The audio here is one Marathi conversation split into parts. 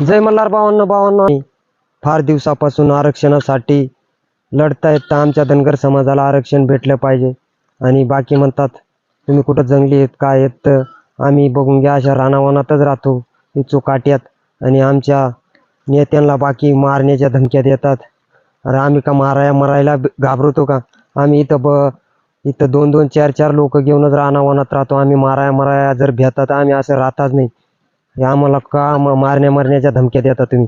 जय मल्हार भावांनो भावांनो फार दिवसापासून आरक्षणासाठी लढतायत तर आमच्या धनगर समाजाला आरक्षण भेटलं पाहिजे. आणि बाकी म्हणतात तुम्ही कुठं जंगली आहेत काय आहेत तर आम्ही बघून घ्या अशा रानावनातच राहतो. काट्यात. आणि आमच्या नेत्यांना बाकी मारण्याच्या धमक्या देतात. अरे आम्ही का माराया मरायला घाबरतो का? आम्ही इथं ब इथं दोन दोन चार चार लोक घेऊनच रानावनात राहतो. आम्ही माराया मराया जर भेटतात आम्ही असं राहताच नाही. हे आम्हाला का म- मारण्या मारण्याच्या धमक्या देता तुम्ही.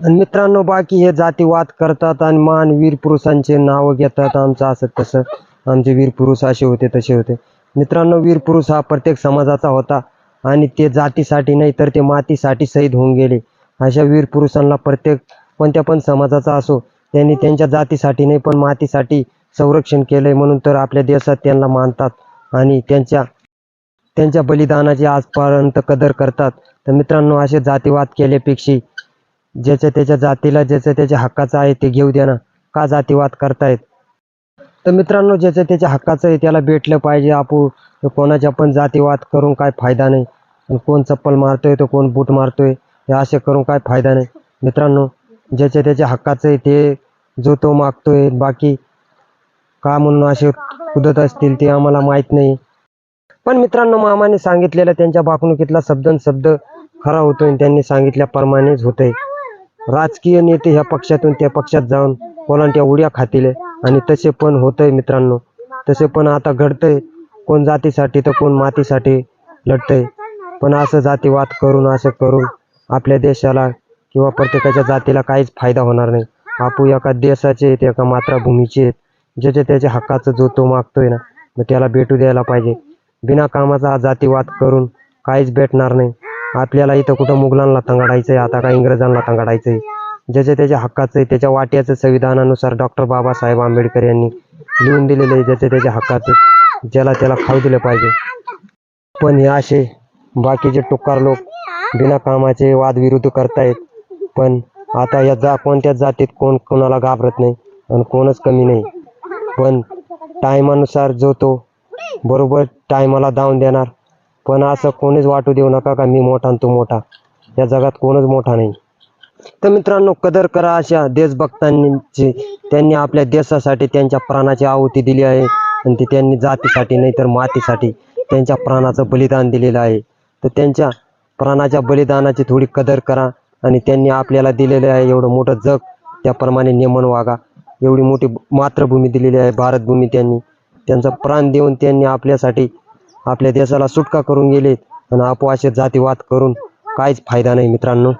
आणि मित्रांनो बाकी हे जातीवाद करतात आणि मान वीर पुरुषांचे नावं घेतात. आमचं असं तसं. आमचे वीर पुरुष असे होते तसे होते. मित्रांनो वीर पुरुष हा प्रत्येक समाजाचा होता. आणि ते जातीसाठी नाही तर ते मातीसाठी शहीद होऊन गेले. अशा वीर पुरुषांना प्रत्येक कोणत्या पण समाजाचा असो त्यांनी त्यांच्या जातीसाठी नाही पण मातीसाठी संरक्षण केलंय. म्हणून तर आपल्या देशात त्यांना मानतात. आणि त्यांच्या त्यांच्या बलिदानाची आजपर्यंत कदर करतात. तर मित्रांनो असे जातीवाद केल्यापेक्षा ज्याच्या त्याच्या जातीला ज्याच्या त्याच्या हक्काचं आहे ते घेऊ द्या ना का जातीवाद करतायत? तर मित्रांनो ज्याच्या त्याच्या हक्काचं आहे त्याला भेटलं पाहिजे. आपू कोणाच्या पण जातीवाद करून काय फायदा नाही. आणि कोण चप्पल मारतोय तर कोण बूट मारतोय हे असे करून काय फायदा नाही. मित्रांनो ज्याच्या त्याच्या हक्काचं आहे ते जो तो मागतोय. बाकी का म्हणून असे कुदत असतील ते आम्हाला माहीत नाही. पण मित्रांनो मामाने सांगितलेलं त्यांच्या बाकणुकीतला शब्दन शब्द खरा होतोय आणि त्यांनी सांगितल्याप्रमाणेच होतंय. राजकीय नेते ह्या पक्षातून त्या पक्षात जाऊन कोणांच्या उड्या खातील आणि तसे पण होतंय मित्रांनो. तसे पण आता घडतंय. कोण जातीसाठी तर कोण मातीसाठी लढतंय. पण असं जातीवाद करून असं करून आपल्या देशाला किंवा प्रत्येकाच्या जातीला काहीच फायदा होणार नाही. आपू एका देशाचे आहेत एका मातृभूमीचे आहेत. ज्याच्या त्याच्या हक्काचं जो तो मागतोय ना मग त्याला भेटू द्यायला पाहिजे. बिना कामाचा हा जातीवाद करून काहीच भेटणार नाही. आपल्याला इथं कुठं मुघलांना तंगाडायचं आहे आता का इंग्रजांना तंगाडायचं आहे ज्याच्या त्याच्या हक्काचं आहे त्याच्या वाट्याचं संविधानानुसार डॉक्टर बाबासाहेब आंबेडकर यांनी लिहून दिलेलं आहे ज्याच्या त्याच्या हक्काचं ज्याला त्याला खाऊ दिलं पाहिजे. पण हे असे बाकीचे टुकार लोक बिना कामाचे वादविरुद्ध करतायत. पण आता या जा कोणत्याच जातीत कोण कोणाला घाबरत नाही आणि कोणच कमी नाही. पण टायमानुसार जो तो बरोबर टायमाला धावून देणार. पण असं कोणीच वाटू देऊ नका का मी मोठा आणि तू मोठा. या जगात कोणच मोठा नाही. तर मित्रांनो कदर करा अशा देशभक्तांची. त्यांनी आपल्या देशासाठी त्यांच्या प्राणाची आहुती दिली आहे. आणि ती त्यांनी जातीसाठी नाही तर मातीसाठी त्यांच्या प्राणाचं बलिदान दिलेलं आहे. तर त्यांच्या प्राणाच्या बलिदानाची थोडी कदर करा. आणि त्यांनी आपल्याला दिलेलं आहे एवढं मोठं जग. त्याप्रमाणे नियमन वागा. एवढी मोठी मातृभूमी दिलेली आहे. भारतभूमी त्यांनी. त्यांचा प्राण देऊन त्यांनी आपल्यासाठी आपल्या देशाला सुटका करून गेले आणि आपोआशे जातीवाद करून काहीच फायदा नाही मित्रांनो.